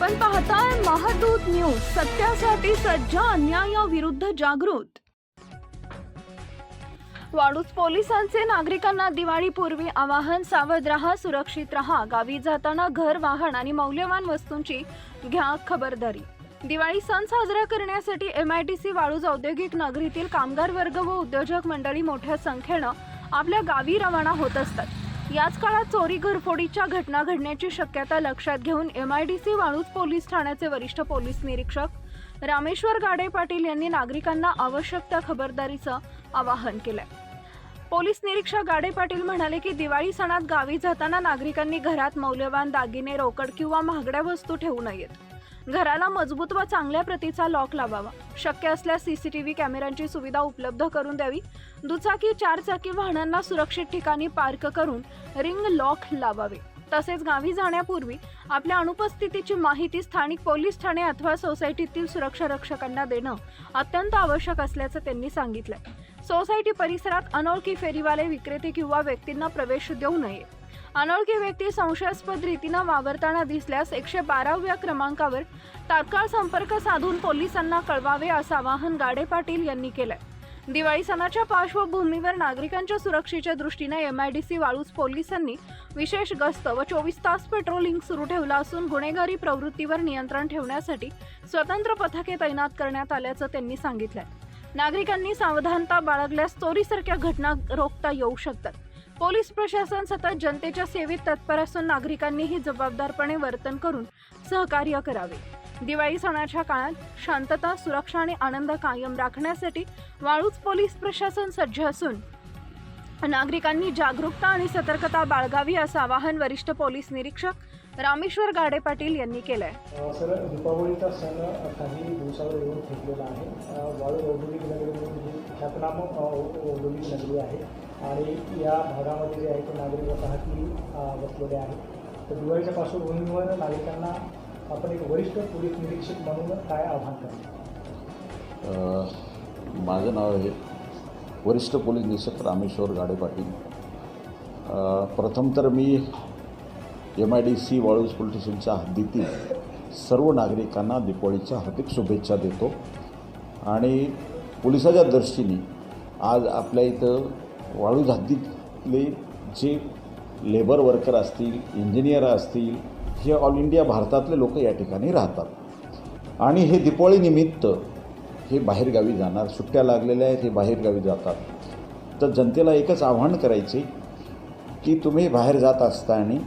आपण पाहताय महादूत न्यूज सत्यासाठी सज्ज अन्यायाविरुद्ध जागृत. वाळूज पोलिसांचे नागरिकांना दिवाळीपूर्वी आवाहन सावध राहा सुरक्षित राहा. गावी जाताना घर वाहन आणि मौल्यवान वस्तूंची घ्या खबरदारी. दिवाळी सण साजरा करण्यासाठी M I T C Waluj औद्योगिक नगरीतील कामगार वर्ग व उद्योजक मंडळी मोठ्या संख्येनं आपल्या गावी रवाना होत असतात. याच काळात चोरी घरफोडीच्या घटना घडण्याची शक्यता लक्षात घेऊन M I D C Waluj police ठाण्याचे वरिष्ठ पोलीस निरीक्षक रामेश्वर गाडे पाटील यांनी नागरिकांना आवश्यक त्या खबरदारीचं आवाहन केलंय. पोलीस निरीक्षक गाडे पाटील म्हणाले की दिवाळी सणात गावी जाताना नागरिकांनी घरात मौल्यवान दागिने रोकड किंवा महागड्या वस्तू ठेवू नयेत. घराला मजबूत व चांगल्या प्रतीचा लॉक लावावा. शक्य असल्यास सीसीटीव्ही कॅमेऱ्यांची सुविधा उपलब्ध करून द्यावी. दुचाकी चारचाकी वाहनांना सुरक्षित ठिकाणी पार्क करून रिंग लॉक लावावे. तसेच गावी जाण्यापूर्वी आपल्या अनुपस्थितीची माहिती स्थानिक पोलीस ठाणे अथवा सोसायटीतील सुरक्षा रक्षकांना देणं अत्यंत आवश्यक असल्याचं त्यांनी सांगितलं सोसायटी परिसरात अनोळखी फेरीवाले विक्रेते किंवा व्यक्तींना प्रवेश देऊ नये. अनोळखी व्यक्ती संशयास्पद रीतीनं वावरताना दिसल्यास एकशे बाराव्या क्रमांकावर तात्काळ संपर्क साधून पोलिसांना कळवावे असं आवाहन गाडे पाटील यांनी केलंय. दिवाळी सणाच्या पार्श्वभूमीवर नागरिकांच्या सुरक्षेच्या दृष्टीने M I D C Waluj पोलिसांनी विशेष गस्त व चोवीस तास पेट्रोलिंग सुरू ठेवलं असून गुन्हेगारी प्रवृत्तीवर नियंत्रण ठेवण्यासाठी स्वतंत्र पथके तैनात करण्यात आल्याचं त्यांनी सांगितलंय. नागरिकांनी सावधानता बाळगल्यास चोरीसारख्या घटना रोखता येऊ शकतात. पोलीस प्रशासन सतत जनतेच्या सेवेत तत्पर असून नागरिकांनीही जबाबदारपणे वर्तन करून सहकार्य करावे. दिवाळी सणाच्या काळात शांतता सुरक्षा आणि आनंद कायम राखण्यासाठी वाळूज पोलीस प्रशासन सज्ज असून नागरिकांनी जागरूकता आणि सतर्कता बाळगावी असं आवाहन वरिष्ठ पोलीस निरीक्षक रामेश्वर गाडे पाटील यांनी केलंय. सर दीपावलीचा सण काही दिवसावर येऊन ठेपलेला आहे. वाळू औद्योगिक नगरी ख्यातनाम औद्योगिक नगरी आहे. आणि या भागामध्ये जे आहे ते नागरिक वसाहती बसलेले आहेत. तर दिवाळीच्या पार्श्वभूमीवर नागरिकांना आपण एक वरिष्ठ पोलीस निरीक्षक म्हणून काय आव्हान करतो माझं नाव आहे वरिष्ठ पोलीस निरीक्षक रामेश्वर गाडे पाटील. प्रथम तर मी M I D C Waluj police स्टेशनच्या हद्दीतील सर्व नागरिकांना दीपावलीच्या हार्दिक शुभेच्छा देतो. आणि पोलिसाच्या दृष्टीने आज आपल्या इथं वाळू हद्दीतले जे लेबर वर्कर असतील इंजिनियर असतील हे ऑल इंडिया भारतातले लोक या ठिकाणी राहतात. आणि हे दिपाळीनिमित्त हे बाहेरगावी जाणार सुट्ट्या लागलेल्या आहेत हे बाहेरगावी जातात. तर जनतेला एकच आव्हान करायचे की तुम्ही बाहेर जात असताना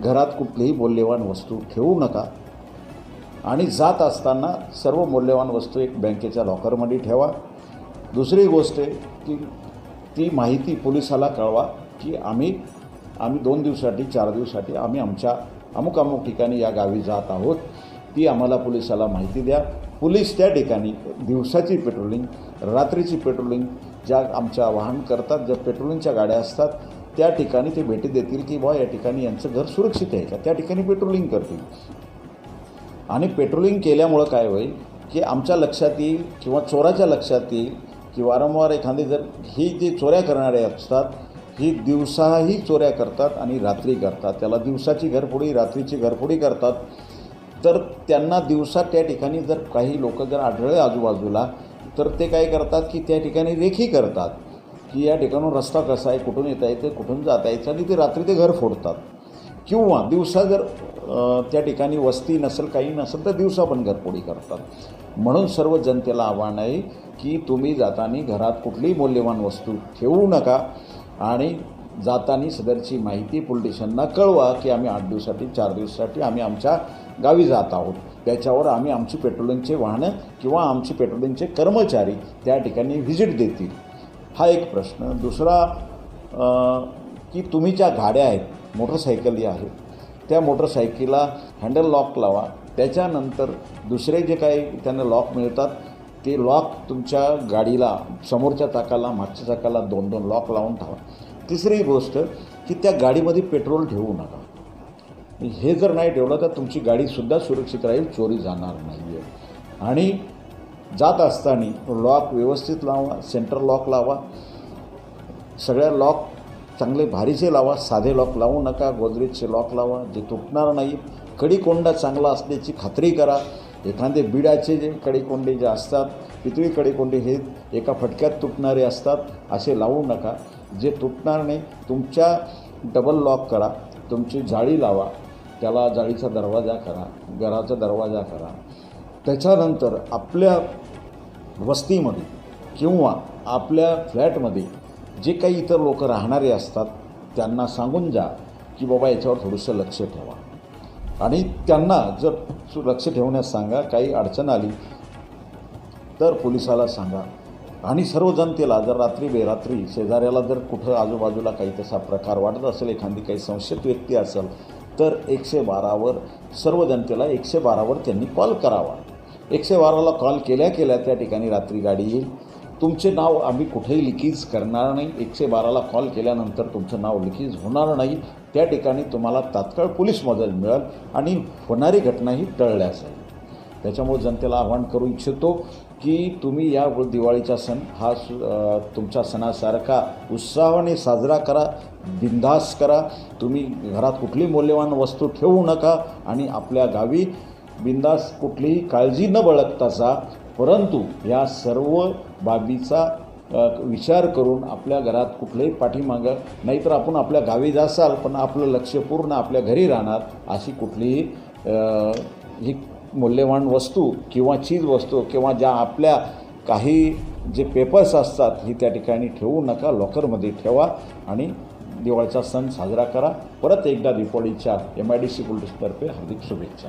घरात कुठलीही मौल्यवान वस्तू ठेवू नका. आणि जात असताना सर्व मौल्यवान वस्तू एक बँकेच्या लॉकरमध्ये ठेवा. दुसरी गोष्ट आहे की ती माहिती पोलिसाला कळवा की आम्ही आम्ही दोन दिवसासाठी चार दिवसासाठी आम्ही आमच्या अमुक अमुक ठिकाणी या गावी जात आहोत. ती आम्हाला पोलिसाला माहिती द्या. पोलीस त्या ठिकाणी दिवसाची पेट्रोलिंग रात्रीची पेट्रोलिंग ज्या आमच्या वाहन करतात ज्या पेट्रोलिंगच्या गाड्या असतात त्या ठिकाणी ते भेटी देतील की बा या ठिकाणी यांचं घर सुरक्षित आहे का? त्या ठिकाणी पेट्रोलिंग करतील. आणि पेट्रोलिंग केल्यामुळं काय होईल की आमच्या लक्षात येईल किंवा चोराच्या लक्षात येईल की वारंवार एखादी जर ही जी चोऱ्या करणारे असतात ही दिवसाही चोऱ्या करतात आणि रात्री करतात. त्याला दिवसाची घरफोडी रात्रीची घरफोडी करतात. तर त्यांना दिवसा त्या ठिकाणी जर काही लोक जर आढळले आजूबाजूला तर ते काय करतात की त्या ठिकाणी रेखी करतात की या ठिकाणून रस्ता कसा आहे कुठून येता येतं कुठून जाता यायचं आणि ते रात्री ते घर फोडतात. किंवा दिवसा जर त्या ठिकाणी वस्ती नसेल काही नसेल तर दिवसा पण घरफोडी करतात. म्हणून सर्व जनतेला आव्हान आहे की तुम्ही जाताना घरात कुठलीही मौल्यवान वस्तू ठेवू नका आणि जाताना सदरची माहिती पोलीस कळवा की आम्ही आठ दिवसासाठी चार दिवसासाठी आम्ही आमच्या गावी जात आहोत. त्याच्यावर आम्ही आमची पेट्रोलिंगचे वाहनं किंवा आमचे पेट्रोलिंगचे कर्मचारी त्या ठिकाणी व्हिजिट देतील. हा एक प्रश्न. दुसरा की तुम्ही ज्या गाड्या आहेत मोटरसायकली आहेत त्या मोटरसायकलला हँडल लॉक लावा. त्याच्यानंतर दुसरे जे काही त्यांना लॉक मिळतात ते लॉक तुमच्या गाडीला समोरच्या चाकाला मागच्या चाकाला दोन दोन लॉक लावून ठेवा. तिसरी गोष्ट की त्या गाडीमध्ये पेट्रोल ठेवू नका. हे जर नाही ठेवलं तर तुमची गाडीसुद्धा सुरक्षित राहील चोरी जाणार नाही आहे आणि जात असताना लॉक व्यवस्थित लावा सेंटर लॉक लावा. सगळ्या लॉक चांगले भारीचे लावा साधे लॉक लावू नका गोदरेजचे लॉक लावा जे तुटणार नाही. कडीकोंडा चांगला असल्याची खात्री करा. एखादे बिडाचे जे कडेकोंडे जे असतात पितळी कडेकोंडे हे एका फटक्यात तुटणारे असतात असे लावू नका. जे तुटणार नाही तुमच्या डबल लॉक करा तुमची जाळी लावा त्याला जाळीचा दरवाजा करा घराचा दरवाजा करा. त्याच्यानंतर आपल्या वस्तीमध्ये किंवा आपल्या फ्लॅटमध्ये जे काही इतर लोक राहणारे असतात त्यांना सांगून जा की बाबा याच्यावर थोडंसं लक्ष ठेवा. आणि त्यांना जर सु- लक्ष ठेवण्यास सांगा काही अडचण आली तर पोलिसाला सांगा. आणि सर्व जनतेला जर रात्री बेरात्री शेजाऱ्याला जर कुठं आजूबाजूला काही तसा प्रकार वाटत असेल एखादी काही संशयित व्यक्ती असेल तर एकशे बारावर सर्व जनतेला एकशे बारावर त्यांनी कॉल करावा. एकशे बाराला कॉल केल्या केल्या त्या ठिकाणी रात्री गाडी येईल. तुमचे नाव आम्ही कुठेही लिकीज करणार नाही. एकशे बाराला कॉल केल्यानंतर तुमचं नाव लिकीज होणार नाही. त्या ठिकाणी तुम्हाला तात्काळ पोलीस मदत मिळेल आणि होणारी घटनाही टळल्यास जाईल त्याच्यामुळे जनतेला आवाहन करू इच्छितो की तुम्ही या दिवाळीचा सण हा तुमच्या सणासारखा उत्साहाने साजरा करा बिंदास करा. तुम्ही घरात कुठली मौल्यवान वस्तू ठेवू नका आणि आपल्या गावी बिंदास कुठलीही काळजी न बाळगता जा. परंतु या सर्व बाबीचा विचार करून आपल्या घरात कुठलंही पाठीमागं नाहीतर आपण आपल्या गावी जासाल पण आपलं लक्ष पूर्ण आपल्या घरी राहणार अशी कुठलीही ही मौल्यवान वस्तू किंवा चीज वस्तू किंवा ज्या आपल्या काही जे पेपर्स असतात ही त्या ठिकाणी ठेवू नका लॉकरमध्ये ठेवा आणि दिवाळीचा सण साजरा करा. परत एकदा दीपावलीच्या एम आय डी सी पोलिसतर्फे हार्दिक शुभेच्छा.